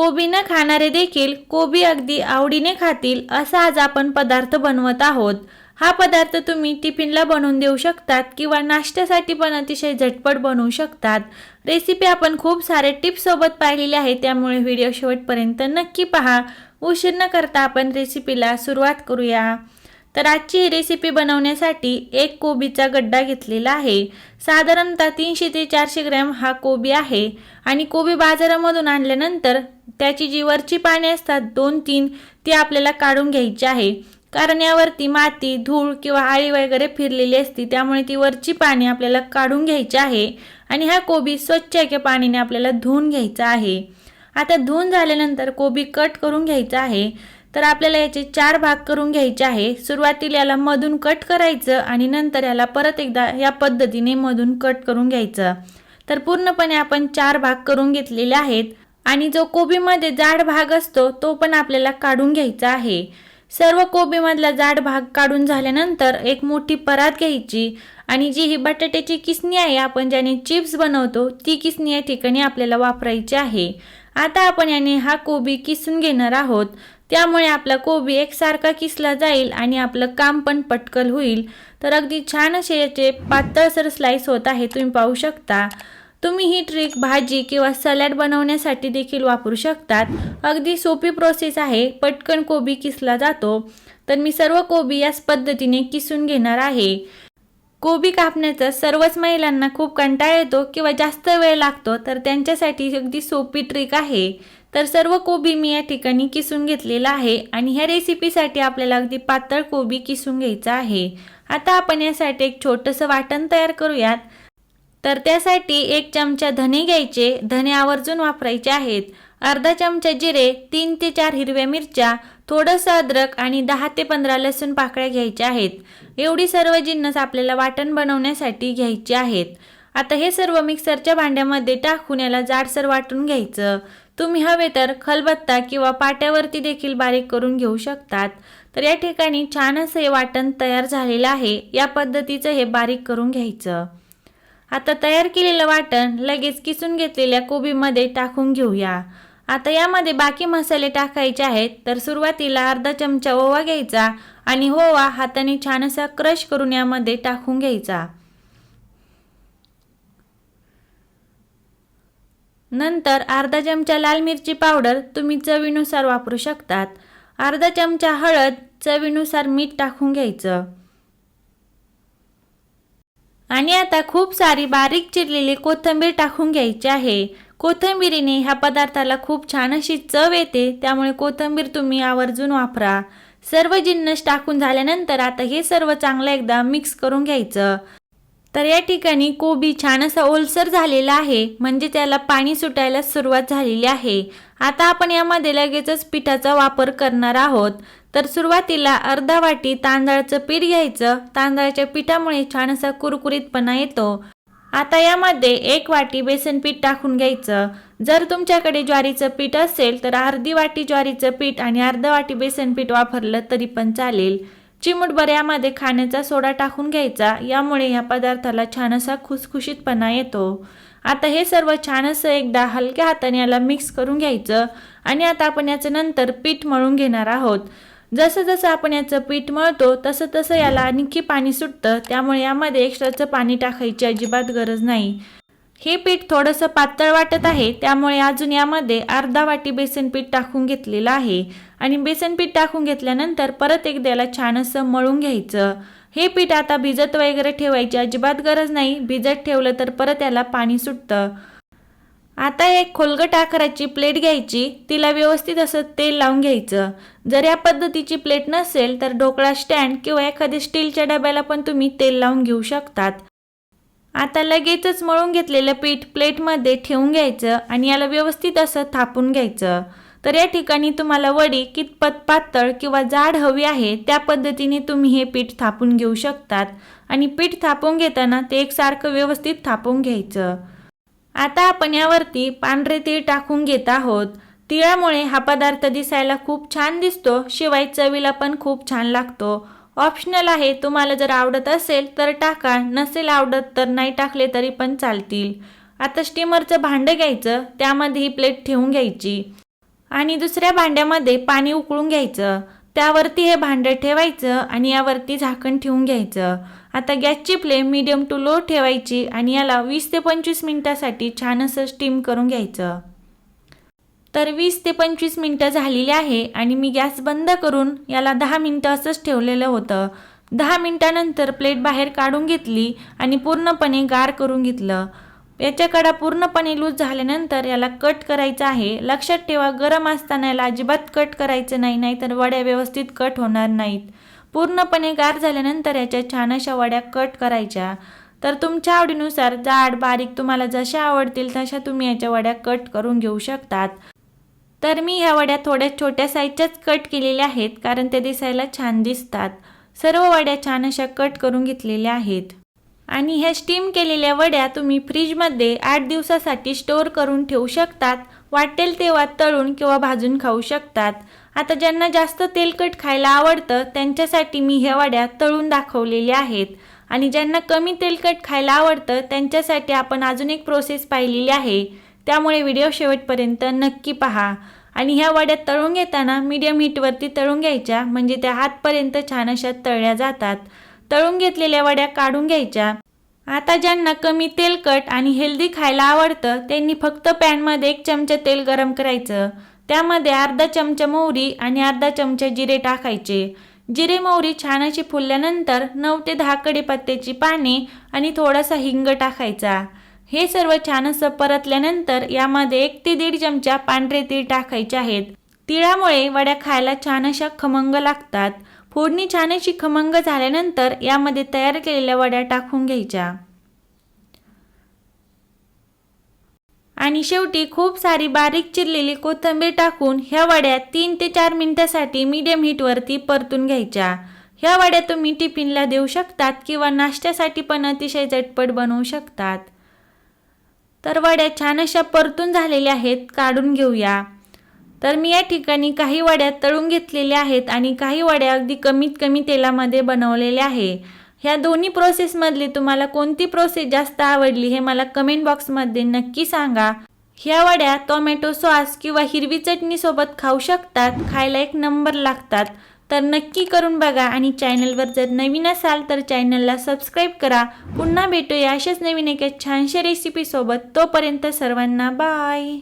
कोबी न खाणारे देखील कोबी अगदी आवडीने खातील असा आज आपण पदार्थ बनवत आहोत. हा पदार्थ तुम्ही टिफिनला बनवून देऊ शकतात किंवा नाश्त्यासाठी पण अतिशय झटपट बनवू शकतात. रेसिपी आपण खूप सारे टिप्ससोबत पाहिलेली आहे त्यामुळे व्हिडिओ शेवटपर्यंत नक्की पहा. उशीर न करता आपण रेसिपीला सुरुवात करूया. तर आजची ही रेसिपी बनवण्यासाठी एक कोबीचा गड्डा घेतलेला आहे. साधारणतः तीनशे ते चारशे ग्रॅम हा कोबी आहे आणि कोबी बाजारामधून आणल्यानंतर त्याची जी वरची पाने असतात दोन तीन ती आपल्याला काढून घ्यायची आहे. कारण यावरती माती धूळ किंवा आळी वगैरे फिरलेली असती त्यामुळे ती वरची पाने आपल्याला काढून घ्यायची आहे आणि हा कोबी स्वच्छ एका पाण्याने आपल्याला धुवून घ्यायचा आहे. आता धुवून झाल्यानंतर कोबी कट करून घ्यायचा आहे. तर आपल्याला याचे चार भाग करून घ्यायचे आहे. सुरुवातीला याला मधून कट करायचं आणि नंतर याला परत एकदा या पद्धतीने मधून कट करून घ्यायचं. तर पूर्णपणे आपण चार भाग करून घेतलेले आहेत. आणि जो कोबीमध्ये जाड भाग असतो तो पण आपल्याला काढून घ्यायचा आहे. सर्व कोबीमधला जाड भाग काढून झाल्यानंतर एक मोठी परात घ्यायची आणि जी ही बटाट्याची किसणी आहे आपण ज्याने चिप्स बनवतो ती किसणी या ठिकाणी आपल्याला वापरायची आहे. आता आपण याने हा कोबी किसून घेणार आहोत. त्यामुळे आपला कोबी एकसारखा किसला जाईल आणि आपलं काम पण पटकल होईल. तर अगदी छान असे याचे पातळसर स्लाइस होत आहे तुम्ही पाहू शकता. तुम्ही ही ट्रिक भाजी किंवा सलॅड बनवण्यासाठी देखील वापरू शकतात. अगदी सोपी प्रोसेस आहे. पटकन कोबी किसला जातो. तर मी सर्व कोबी याच पद्धतीने किसून घेणार आहे. कोबी कापण्याचा सर्वच महिलांना खूप कंटाळा येतो किंवा जास्त वेळ लागतो तर त्यांच्यासाठी अगदी सोपी ट्रिक आहे. तर सर्व कोबी मी या ठिकाणी किसून घेतलेला आहे आणि ह्या रेसिपीसाठी आपल्याला अगदी पातळ कोबी किसून घ्यायचा आहे. आता आपण यासाठी एक छोटंसं वाटण तयार करूयात. तर त्यासाठी एक चमचा धने घ्यायचे. धने आवर्जून वापरायचे आहेत. अर्धा चमचा जिरे तीन ते चार हिरव्या मिरच्या थोडंसं अद्रक आणि दहा ते पंधरा लसूण पाकळ्या घ्यायच्या आहेत. एवढी सर्व जिन्नस आपल्याला वाटण बनवण्यासाठी घ्यायची आहेत. आता हे सर्व मिक्सरच्या भांड्यामध्ये टाकून याला जाडसर वाटून घ्यायचं. तुम्ही हवे तर खलबत्ता किंवा पाट्यावरती देखील बारीक करून घेऊ शकतात. तर या ठिकाणी छान असं हे वाटण तयार झालेलं आहे. या पद्धतीचं हे बारीक करून घ्यायचं. आता तयार केलेलं वाटण लगेच किसून घेतलेल्या कोबीमध्ये टाकून घेऊया. आता यामध्ये बाकी मसाले टाकायचे आहेत तर सुरुवातीला अर्धा चमचा ओवा घ्यायचा आणि ओवा हाताने छान असा क्रश करून यामध्ये टाकून घ्यायचा. नंतर अर्धा चमचा लाल मिरची पावडर तुम्ही चवीनुसार वापरू शकतात. अर्धा चमचा हळद चवीनुसार मीठ टाकून घ्यायचं. आणि आता खूप सारी बारीक चिरलेली कोथिंबीर टाकून घ्यायची आहे. कोथिंबीरीने ह्या पदार्थाला खूप छान अशी चव येते त्यामुळे कोथिंबीर तुम्ही आवर्जून वापरा. सर्व जिन्नस टाकून झाल्यानंतर आता हे सर्व चांगलं एकदा मिक्स करून घ्यायचं. तर या ठिकाणी कोबी छान असा ओलसर झालेला आहे म्हणजे त्याला पाणी सुटायला सुरुवात झालेली आहे. आता आपण यामध्ये लगेचच पिठाचा वापर करणार आहोत. तर सुरुवातीला अर्धा वाटी तांदळाचं पीठ घ्यायचं. तांदळाच्या पिठामुळे छान असा कुरकुरीतपणा येतो. आता यामध्ये एक वाटी बेसन पीठ टाकून घ्यायचं. जर तुमच्याकडे ज्वारीचं पीठ असेल तर अर्धी वाटी ज्वारीचं पीठ आणि अर्धा वाटी बेसन पीठ वापरलं तरी पण चालेल. चिमूटभर यामध्ये खाण्याचा सोडा टाकून घ्यायचा. यामुळे या पदार्थाला छान असा खुसखुशीतपणा येतो. आता हे सर्व छान असं एकदा हलक्या हाताने याला मिक्स करून घ्यायचं. आणि आता आपण याचं नंतर पीठ मळून घेणार आहोत. जसं जसं आपण याचं पीठ मळतो तसं तसं याला आणखी पाणी सुटतं. त्यामुळे यामध्ये एक्स्ट्राचं पाणी टाकायची अजिबात गरज नाही. हे पीठ थोडंसं पातळ वाटत आहे त्यामुळे अजून यामध्ये अर्धा वाटी बेसन पीठ टाकून घेतलेलं आहे. आणि बेसन पीठ टाकून घेतल्यानंतर परत एकदा याला छान असं मळून घ्यायचं. हे पीठ आता भिजत वगैरे ठेवायची अजिबात गरज नाही. भिजत ठेवलं तर परत याला पाणी सुटतं. आता एक खोलगट आकाराची प्लेट घ्यायची तिला व्यवस्थित असं तेल लावून घ्यायचं. जर या पद्धतीची प्लेट नसेल तर ढोकळा स्टँड किंवा एखाद्या स्टीलच्या डब्याला पण तुम्ही तेल लावून घेऊ शकतात. आता लगेचच मळून घेतलेलं पीठ प्लेटमध्ये ठेवून घ्यायचं आणि याला व्यवस्थित असं थापून घ्यायचं. तर या ठिकाणी तुम्हाला वडी कितपत पातळ किंवा जाड हवी आहे त्या पद्धतीने तुम्ही हे पीठ थापून घेऊ शकतात. आणि पीठ थापून घेताना ते एकसारखं व्यवस्थित थापून घ्यायचं. आता आपण यावरती पांढरे तीळ टाकून घेत आहोत. तिळामुळे हा पदार्थ दिसायला खूप छान दिसतो शिवाय चवीला पण खूप छान लागतो. ऑप्शनल आहे तुम्हाला जर आवडत असेल तर टाका नसेल आवडत तर नाही टाकले तरी पण चालतील. आता स्टीमरचं भांडं घ्यायचं त्यामध्ये ही प्लेट ठेवून घ्यायची. आणि दुसऱ्या भांड्यामध्ये पाणी उकळून घ्यायचं. त्यावरती हे भांडं ठेवायचं आणि यावरती झाकण ठेवून घ्यायचं. आता गॅसची फ्लेम मिडियम टू लो ठेवायची आणि याला वीस ते पंचवीस मिनिटासाठी छान असं स्टीम करून घ्यायचं. तर वीस ते पंचवीस मिनटं झालेली आहे आणि मी गॅस बंद करून याला दहा मिनटं असंच ठेवलेलं होतं. दहा मिनटानंतर प्लेट बाहेर काढून घेतली आणि पूर्णपणे गार करून घेतलं. याच्या कडा पूर्णपणे लूज झाल्यानंतर याला कट करायचं आहे. लक्षात ठेवा गरम असताना याला अजिबात कट करायचं नाही नाहीतर वड्या व्यवस्थित कट होणार नाहीत. पूर्णपणे गार झाल्यानंतर याच्या छान अशा वड्या कट करायच्या. तर तुमच्या आवडीनुसार जाड बारीक तुम्हाला जशा आवडतील तशा तुम्ही याच्या वड्या कट करून घेऊ शकतात. तर मी ह्या वड्या थोड्या छोट्या साईजच्याच कट केलेल्या आहेत कारण ते दिसायला छान दिसतात. सर्व वड्या छान अशा कट करून घेतलेल्या आहेत. आणि ह्या स्टीम केलेल्या वड्या तुम्ही फ्रीजमध्ये आठ दिवसासाठी स्टोअर करून ठेवू शकतात. वाटेल तेव्हा तळून किंवा भाजून खाऊ शकतात. आता ज्यांना जास्त तेलकट खायला आवडतं त्यांच्यासाठी मी ह्या वड्या तळून दाखवलेल्या आहेत. आणि ज्यांना कमी तेलकट खायला आवडतं त्यांच्यासाठी आपण अजून एक प्रोसेस पाहिलेली आहे. त्यामुळे व्हिडिओ शेवटपर्यंत नक्की पहा. आणि ह्या वड्या तळून घेताना मीडियम हीटवरती तळून घ्यायच्या म्हणजे त्या हातपर्यंत छान अशा तळल्या जातात. तळून घेतलेल्या वड्या काढून घ्यायच्या. आता ज्यांना कमी तेलकट आणि हेल्दी खायला आवडतं त्यांनी फक्त पॅनमध्ये एक चमचा तेल गरम करायचं. त्यामध्ये अर्धा चमचा मोहरी आणि अर्धा चमचा जिरे टाकायचे. जिरे मोहरी छान अशी फुलल्यानंतर नऊ ते दहा कढीपत्त्याची पाने आणि थोडासा हिंग टाकायचा. हे सर्व छान असं परतल्यानंतर यामध्ये एक ते दीड चमचा पांढरे तीळ टाकायचे आहेत. तिळामुळे वड्या खायला छान अशा खमंग लागतात. फोडणी छान अशी खमंग झाल्यानंतर यामध्ये तयार केलेल्या वड्या टाकून घ्यायच्या. आणि शेवटी खूप सारी बारीक चिरलेली कोथिंबीर टाकून ह्या वड्या तीन ते चार मिनिटासाठी मीडियम हीटवरती परतून घ्यायच्या. ह्या वड्या तुम्ही टिफिनला देऊ शकतात किंवा नाश्त्यासाठी पण अतिशय झटपट बनवू शकतात. तर वड्या छान अशा परतून झालेल्या आहेत काढून घेऊया. तर मी या ठिकाणी काही वड्या तळून घेतलेल्या आहेत आणि काही वड्या अगदी कमीत कमी तेलामध्ये बनवलेल्या आहे. ह्या दोन्ही प्रोसेसमधली तुम्हाला कोणती प्रोसेस जास्त आवडली हे मला कमेंट बॉक्समध्ये नक्की सांगा. ह्या वड्या टोमॅटो सॉस किंवा हिरवी चटणीसोबत खाऊ शकतात खायला एक नंबर लागतात. तर नक्की करून बघा आणि चॅनलवर जर नवीन असाल तर चॅनलला सबस्क्राईब करा. पुन्हा भेटूया अशाच नवीन एका छानशा रेसिपीसोबत तोपर्यंत सर्वांना बाय